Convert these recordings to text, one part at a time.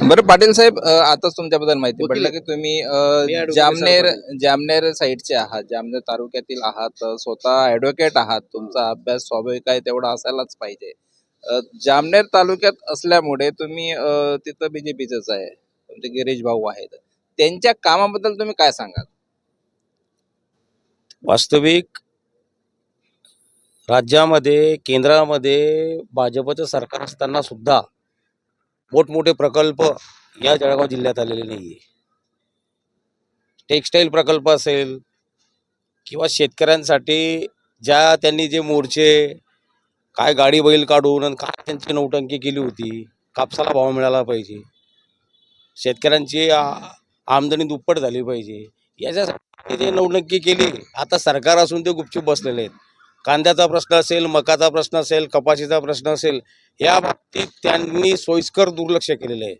बरं पाटील साहेब अ, आताच तुमच्याबद्दल माहिती पडलं की तुम्ही अ, मी advocate जामनेर जामनेर साईडचे आहात जामनेर तालुक्यातील आहात अ, स्वतः ऍडव्होकेट आहात. तुमचा अभ्यास स्वाभाविक आहे तेवढा असायलाच पाहिजे. अ, जामनेर तालुक्यात असल्यामुळे तुम्ही अ, तिथं बीजेपीच आहे तुमचे गिरीश भाऊ आहेत. त्यांच्या कामाबद्दल तुम्ही काय सांगाल? वास्तविक राज्यामध्ये केंद्रामध्ये भाजपचं सरकार असताना सुद्धा मोठमोठे प्रकल्प या जळगाव जिल्ह्यात आलेले नाहीये. टेक्स्टाईल प्रकल्प असेल किंवा शेतकऱ्यांसाठी ज्या त्यांनी जे मोर्चे काय गाडी बैल काढून आणि काय त्यांची नौटंकी केली होती कापसाला भाव मिळाला पाहिजे. शेतकऱ्यांची आमदनी दुप्पट झाली पाहिजे. याच्यासाठी ते नौटंकी केली आता सरकार असून ते गुपचूप बसलेले आहेत. कांद्याचा प्रश्न असेल मकाचा प्रश्न असेल कपाशीचा प्रश्न असेल या बाबतीत त्यांनी सोयीस्कर दुर्लक्ष केलेलं आहे.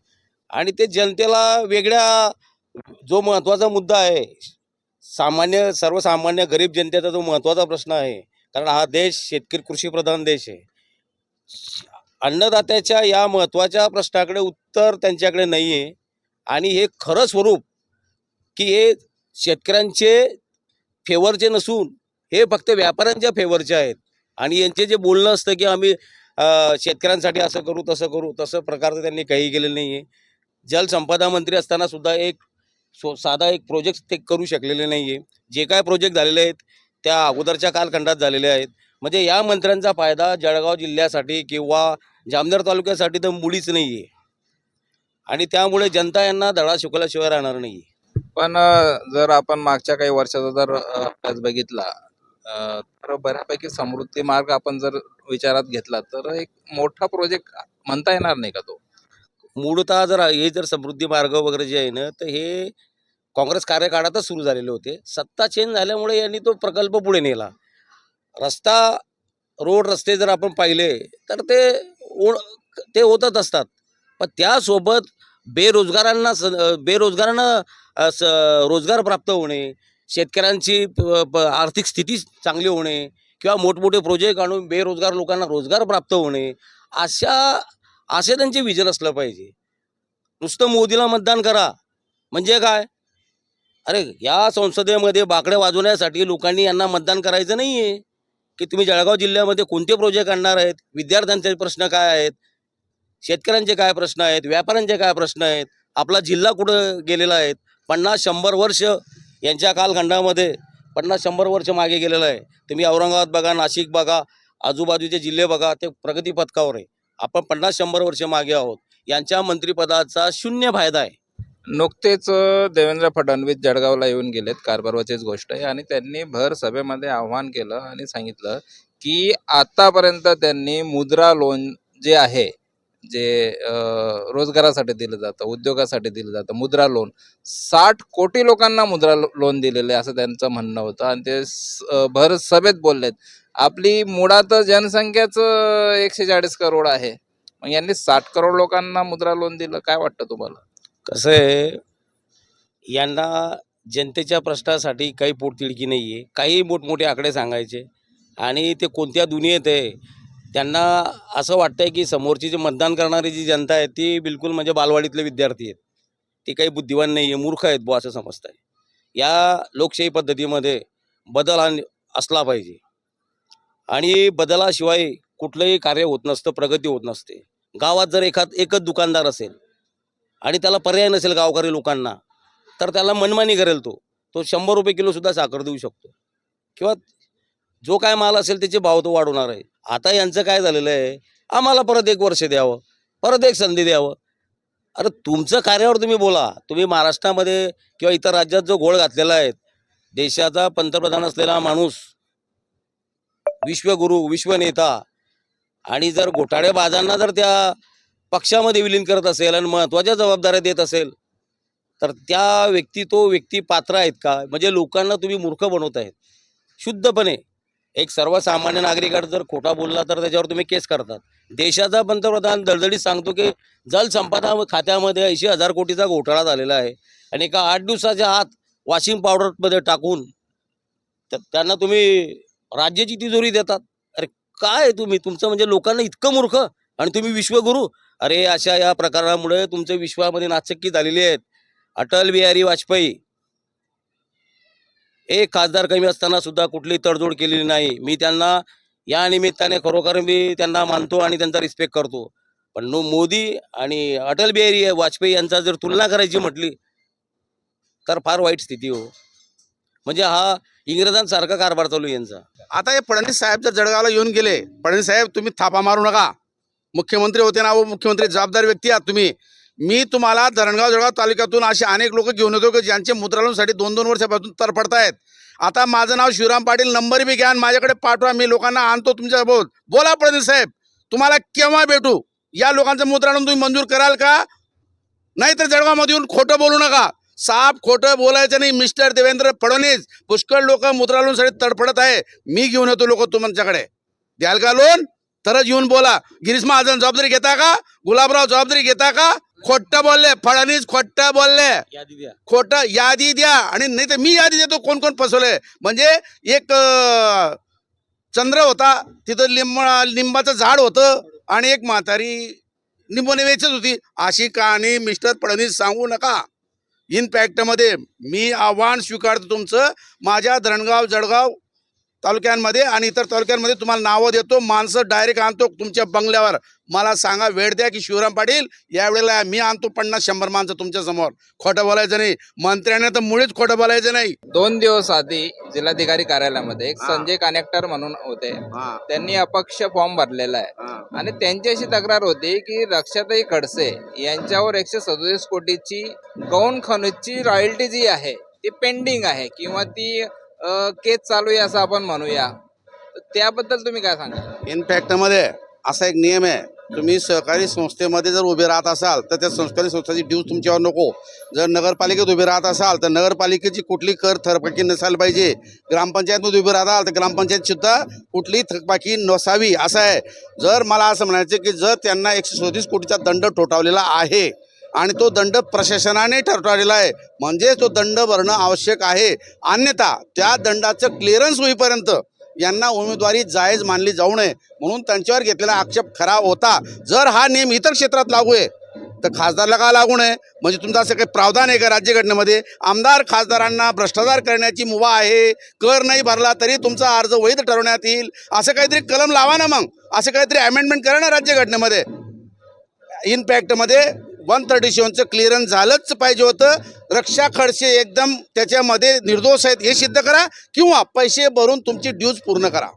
आणि ते जनतेला वेगळ्या जो महत्त्वाचा मुद्दा आहे सामान्य सर्वसामान्य गरीब जनतेचा जो महत्त्वाचा प्रश्न आहे कारण हा देश शेतकरी कृषीप्रधान देश आहे. अन्नदात्याच्या या महत्त्वाच्या प्रश्नाकडे उत्तर त्यांच्याकडे नाही आहे आणि हे खरं स्वरूप की हे शेतकऱ्यांचे फेवरचे नसून हे फक्त व्यापाऱ्यांच्या फेवरचे आहेत. आणि यांचे जे बोलणं असतं की आम्ही शेतकऱ्यांसाठी असं करू तसं करू तसं प्रकारचं त्यांनी काही केलेलं नाही आहे. जलसंपदा मंत्री असताना सुद्धा एक सो साधा एक प्रोजेक्ट ते करू शकलेले नाही आहे. जे काय प्रोजेक्ट झालेले आहेत त्या अगोदरच्या कालखंडात झालेले आहेत. म्हणजे या मंत्र्यांचा फायदा जळगाव जिल्ह्यासाठी किंवा जामनेर तालुक्यासाठी तर मुळीच नाही आहे. आणि त्यामुळे जनता यांना धडा शिकवल्याशिवाय राहणार नाही पण जर आपण मागच्या काही वर्षाचा जर अभ्यास बघितला तर बऱ्यापैकी समृद्धी मार्ग आपण जर विचारात घेतला तर एक मोठा प्रोजेक्ट म्हणता येणार नाही का तो? मूळतः जर हे जर समृद्धी मार्ग वगैरे जे आहे ना तर हे काँग्रेस कार्यकाळातच सुरू झालेले होते. सत्ता चेंज झाल्यामुळे यांनी तो प्रकल्प पुढे नेला. रस्ता रोड रस्ते जर आपण पाहिले तर ते ओ ते होतच असतात. पण त्यासोबत बेरोजगारांना स- बेरोजगारांना रोजगार प्राप्त होणे शेतकऱ्यांची प- प- आर्थिक स्थिती चांगली होणे किंवा मोठमोठे प्रोजेक्ट आणून बेरोजगार लोकांना रोजगार प्राप्त होणे अशा असे त्यांचे विजन असलं पाहिजे. नुसतं मोदीला मतदान करा. म्हणजे काय? अरे या संसदेमध्ये बाकडे वाजवण्यासाठी लोकांनी यांना मतदान करायचं नाही आहे की तुम्ही जळगाव जिल्ह्यामध्ये कोणते प्रोजेक्ट आणणार आहेत? विद्यार्थ्यांचे प्रश्न काय आहेत? शेतकऱ्यांचे काय प्रश्न आहेत? व्यापाऱ्यांचे काय प्रश्न आहेत? आपला जिल्हा कुठं गेलेला आहे? पन्नास शंभर वर्ष यांच्या कालखंडामध्ये पन्नास शंभर वर्ष मागे गेलेलं आहे. तुम्ही औरंगाबाद बघा नाशिक बघा आजूबाजूचे जिल्हे बघा ते प्रगती पथकावर आहे. आपण पन्नास शंभर वर्ष मागे आहोत. यांच्या मंत्रिपदाचा शून्य फायदा आहे. नुकतेच देवेंद्र फडणवीस जळगावला येऊन गेलेत. कारभारवाचीच गोष्ट आहे. आणि त्यांनी भर सभेमध्ये आव्हान केलं आणि सांगितलं की आतापर्यंत त्यांनी मुद्रा लोन जे आहे जे रोजगारासाठी दिलं जातं उद्योगासाठी दिलं जातं मुद्रा लोन साठ कोटी लोकांना मुद्रा लो- लोन दिलेलं आहे असं त्यांचं म्हणणं होतं. आणि ते भर सभेत बोललेत आपली मुळात जनसंख्याच एकशे चाळीस करोड आहे. मग यांनी साठ करोड लोकांना मुद्रा लोन दिलं काय वाटतं तुम्हाला? कसं आहे यांना जनतेच्या प्रश्नासाठी काही पोटतिडकी नाही आहे काही मोठमोठे आकडे सांगायचे. आणि ते कोणत्या दुनियेत आहे त्यांना असं वाटतं आहे की समोरची जी मतदान करणारी जी जनता आहे ती बिलकुल म्हणजे बालवाडीतले विद्यार्थी आहेत. ती काही बुद्धिवान नाही आहे मूर्ख आहेत बुवा असं समजत आहे या लोकशाही पद्धतीमध्ये बदल आण असला पाहिजे. आणि बदलाशिवाय कुठलंही कार्य होत नसतं प्रगती होत नसते. गावात जर एखाद एकच दुकानदार असेल आणि त्याला पर्याय नसेल गावकरी लोकांना तर त्याला मनमानी करेल तो. तो शंभर रुपये किलोसुद्धा साखर देऊ शकतो. किंवा जो काय माल असेल त्याचे भाव तो वाढवणार आहे. आता यांचं काय झालेलं आहे? आम्हाला परत एक वर्ष द्यावं परत एक संधी द्यावं. अरे तुमचं कार्यावर तुम्ही बोला. तुम्ही महाराष्ट्रामध्ये किंवा इतर राज्यात जो घोळ घातलेला आहे देशाचा पंतप्रधान असलेला माणूस विश्वगुरू विश्वनेता आणि जर घोटाळेबाजांना जर त्या पक्षामध्ये विलीन करत असेल आणि महत्त्वाच्या जबाबदाऱ्या देत असेल तर त्या व्यक्ती तो व्यक्ती पात्र आहेत का? म्हणजे लोकांना तुम्ही मूर्ख बनवत आहेत. शुद्धपणे. एक सर्वसामान्य नागरिकात जर खोटा बोलला तर त्याच्यावर तुम्ही केस करतात. देशाचा पंतप्रधान दळदळीत सांगतो की जलसंपदा खात्यामध्ये ऐंशी हजार कोटीचा घोटाळा झालेला आहे आणि एका आठ दिवसाच्या आत वॉशिंग पावडरमध्ये टाकून तर त्यांना तुम्ही राज्याची तिजोरी देतात. अरे काय तुम्ही? तुमचं म्हणजे लोकांना इतकं मूर्ख आणि तुम्ही विश्वगुरू? अरे अशा या प्रकारामुळे तुमच्या विश्वामध्ये नाचक्की झालेली आहेत. अटल बिहारी वाजपेयी एक खासदार कमी असताना सुद्धा कुठली तडजोड केलेली नाही. मी त्यांना या निमित्ताने खरोखर मी त्यांना मानतो आणि त्यांचा रिस्पेक्ट करतो. पण नो मोदी आणि अटल बिहारी वाजपेयी यांचा जर तुलना करायची म्हटली तर फार वाईट स्थिती हो. म्हणजे हा इंग्रजांसारखा कारभार चालू यांचा. आता हे फडणवीस साहेब जर जळगावला येऊन गेले फडणवीस साहेब तुम्ही थापा मारू नका. मुख्यमंत्री होते ना व मुख्यमंत्री जबाबदार व्यक्ती आहात तुम्ही. मी तुम्हाला धरणगाव जळगाव तालुक्यातून असे अनेक लोक घेऊन येतो की ज्यांचे मुद्रालोनसाठी दोन दोन वर्षापासून तरफडतायत आता माझं नाव शिवराम पाटील नंबर बी घ्या माझ्याकडे पाठवा मी लोकांना आणतो तुमच्या बोल. बोला प्रदीप साहेब तुम्हाला केव्हा भेटू? या लोकांचं मुद्रालोन तुम्ही मंजूर कराल का? नाहीतर जळगावमध्ये येऊन खोटं बोलू नका. साप खोटं बोलायचं नाही मिस्टर देवेंद्र फडणवीस. पुष्कळ लोक मुद्रालूनसाठी तडफडत आहे. मी घेऊन येतो लोक तुमच्याकडे. द्याल का लोन? तरच येऊन बोला. गिरीश महाजन जबाबदारी घेता का? गुलाबराव जबाबदारी घेता का? खोटं बोलले फडणवीस खोटं बोलले. यादी द्या. खोटं यादी द्या. आणि नाही तर मी यादी देतो कोण कोण फसवले. म्हणजे एक चंद्र होता तिथं लिंब लिंबाचं झाड होतं आणि एक म्हातारी निंबोने वेचत होती. अशी कहाणी मिस्टर फडणवीस सांगू नका. इनपॅक्टमध्ये मी आव्हान स्वीकारतो तुमचं. माझ्या धरणगाव जळगाव तालुक्यांमध्ये आणि इतर तालुक्यांमध्ये तुम्हाला नावं देतो माणसं डायरेक्ट आणतो तुमच्या बंगल्यावर. मला सांगा वेळ द्या की शिवराम पाटील यावेळेला मी आणतो पन्नास शंभर माणसं तुमच्यासमोर. खोटं बोलायचं नाही. मंत्र्यांना तर मुळीच खोटं बोलायचं नाही. दोन दिवस आधी जिल्हाधिकारी कार्यालयामध्ये एक. संजय कनेक्टर म्हणून होते. त्यांनी अपक्ष फॉर्म भरलेला आहे. आणि त्यांची अशी तक्रार होती की रक्षाताई खडसे यांच्यावर एकशे सदोतीस कोटीची गौण खनिजची रॉयल्टी जी आहे ती पेंडिंग आहे किंवा ती केस चालू आहे असं आपण म्हणूया. त्याबद्दल तुम्ही काय सांगा इनफॅक्टमध्ये असा एक नियम आहे. तुम्ही सहकारी संस्थेमध्ये जर उभे राहत असाल तर त्या संस्कारी संस्थेची ड्यूज तुमच्यावर नको. जर नगरपालिकेत उभे राहत असाल तर नगरपालिकेची कुठली कर थरपाकी नसायला पाहिजे. ग्रामपंचायतमध्ये उभे राहताल तर ग्रामपंचायतसुद्धा कुठली थकबाकी नसावी असं आहे. जर मला असं म्हणायचं की जर त्यांना एकशे सदतीस कोटीचा दंड ठोठावलेला आहे आणि तो दंड प्रशासनाने ठरवलेला आहे. म्हणजे तो दंड भरणं आवश्यक आहे. अन्यथा त्या दंडाचं क्लिअरन्स होईपर्यंत यांना उमेदवारी जायज मानली जाऊ नये. म्हणून त्यांच्यावर घेतलेला आक्षेप खरा होता. जर हा नियम इतर क्षेत्रात लागू आहे तर खासदारला का लागू नये? म्हणजे तुमचं असं काही प्रावधान आहे का राज्यघटनेमध्ये? आमदार खासदारांना भ्रष्टाचार करण्याची मुभा आहे. कर नाही भरला तरी तुमचा अर्ज वैध ठरवण्यात येईल. असं काहीतरी कलम लावा ना मग. असं काहीतरी अमेंडमेंट करा ना राज्यघटनेमध्ये. इनपॅक्टमध्ये वन थर्टी सेवनचं क्लिअरन्स झालंच पाहिजे होतं. रक्षा खडसे एकदम त्याच्यामध्ये निर्दोष आहेत हे सिद्ध करा. किंवा पैसे भरून तुमची ड्यूज पूर्ण करा.